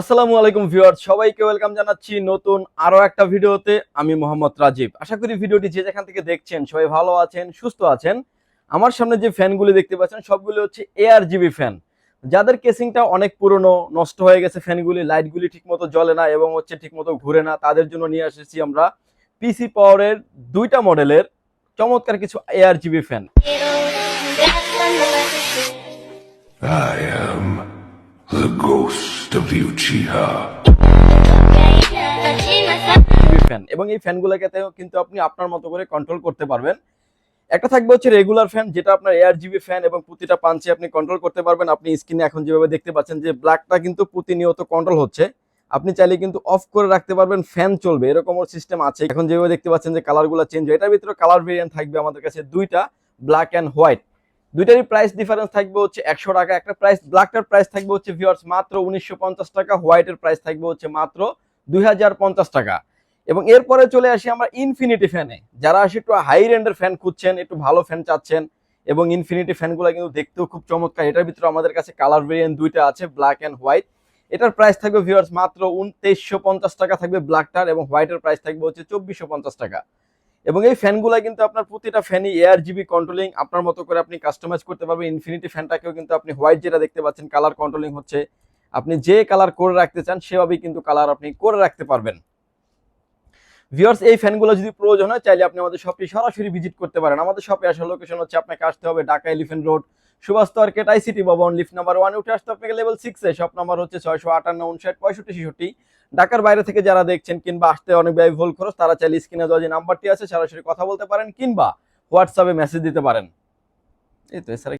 আসসালামু আলাইকুম ভিউয়ার সবাইকে ওয়েলকাম জানাচ্ছি নতুন আরও একটা ভিডিওতে। আমি মোহাম্মদ রাজীব। আশা করি ভিডিওটি যে যেখান থেকে দেখছেন সবাই ভালো আছেন, সুস্থ আছেন। আমার সামনে যে ফ্যানগুলি দেখতে পাচ্ছেন, সবগুলো হচ্ছে এআর জিবি ফ্যান। যাদের কেসিংটা অনেক পুরনো, নষ্ট হয়ে গেছে ফ্যানগুলি, লাইটগুলি ঠিকমতো জ্বলে না এবং হচ্ছে ঠিকমতো ঘুরে না, তাদের জন্য নিয়ে এসেছি আমরা পিসি পাওয়ারের দুইটা মডেলের চমৎকার কিছু AR GB fan. Ghost of the Uchiha. Fan এবং এই ফ্যানগুলোকে কিন্তু আপনি আপনার মতো করে কন্ট্রোল করতে পারবেন। একটা থাকবে হচ্ছে রেগুলার ফ্যান যেটা আপনার এয়ার জিবি ফ্যান এবং প্রতিটা পাঞ্চে আপনি কন্ট্রোল করতে পারবেন। আপনি স্ক্রিনে এখন যেভাবে দেখতে পাচ্ছেন যে ব্ল্যাকটা কিন্তু প্রতিনিয়ত কন্ট্রোল হচ্ছে। আপনি চাইলে কিন্তু অফ করে রাখতে পারবেন ফ্যান চলবে। এরকমও সিস্টেম আছে। এখন যেভাবে দেখতে পাচ্ছেন যে কালারগুলো চেঞ্জ হয়, এটার ভিতরে কালার ভেরিয়েন্ট থাকবে আমাদের কাছে দুইটা ব্ল্যাক অ্যান্ড হোয়াইট দুইটারই প্রাইস ডিফারেন্স থাকবে হচ্ছে একশো টাকা। একটা প্রাইস ব্ল্যাকটার প্রাইস থাকবে হচ্ছে ভিউয়ার্স মাত্র উনিশশো পঞ্চাশ টাকা হোয়াইটের প্রাইস থাকবে হচ্ছে মাত্র দুই হাজার পঞ্চাশ টাকা। এবং এরপরে চলে আসি আমরা ইনফিনিটি ফ্যানে যারা আসে একটু হাই রেন্ডের ফ্যান খুঁজছেন, একটু ভালো ফ্যান চাচ্ছেন, এবং ইনফিনিটি ফ্যানগুলো কিন্তু দেখতেও খুব চমৎকার। এটার ভিতরে আমাদের কাছে কালার ভেরিয়েন্ট দুইটা আছে ব্ল্যাক অ্যান্ড হোয়াইট এটার প্রাইস থাকবে ভিউয়ার্স মাত্র উনতেইশশো পঞ্চাশ টাকা থাকবে ব্ল্যাকটার এবং হোয়াইটের প্রাইস থাকবে হচ্ছে চব্বিশশো পঞ্চাশ টাকা। এবং এই ফ্যানগুলো কিন্তু আপনার প্রতিটা ফ্যানই এয়ার জিবি কন্ট্রোলিং আপনার মতো করে আপনি কাস্টমাইজ করতে পারবেন। ইনফিনিটি ফ্যানটাকেও কিন্তু আপনি হোয়াইট যেটা দেখতে পাচ্ছেন কালার কন্ট্রোলিং হচ্ছে। আপনি যে কালার করে রাখতে চান, সেভাবেই কিন্তু কালার আপনি করে রাখতে পারবেন। ভিওর্স এই ফ্যানগুলো যদি প্রয়োজন হয়, চাইলে আপনি আমাদের শপটি সরাসরি ভিজিট করতে পারেন। আমাদের শপে আসার লোকেশন হচ্ছে, আপনাকে আসতে হবে ঢাকা এলিফেন্ট রোড সুভাষ কেটাই আইসিটি ভবন, লিফট নাম্বার ওয়ান, উঠে আসতে আপনাকে লেভেল সিক্সে শপ নাম্বার হচ্ছে ছয়শো আটান্ন, উনষাট, পঁয়ষট্টি, ছেষট্টি। ঢাকার বাইরে থেকে যারা দেখছেন কিংবা আসতে অনেক ব্যয় ভুল খরচ, তারা চাইলে স্ক্রিনে দেওয়া যে নাম্বারটি আছে, সরাসরি কথা বলতে পারেন কিংবা হোয়াটসঅ্যাপে মেসেজ দিতে পারেন। এই তো এছাড়া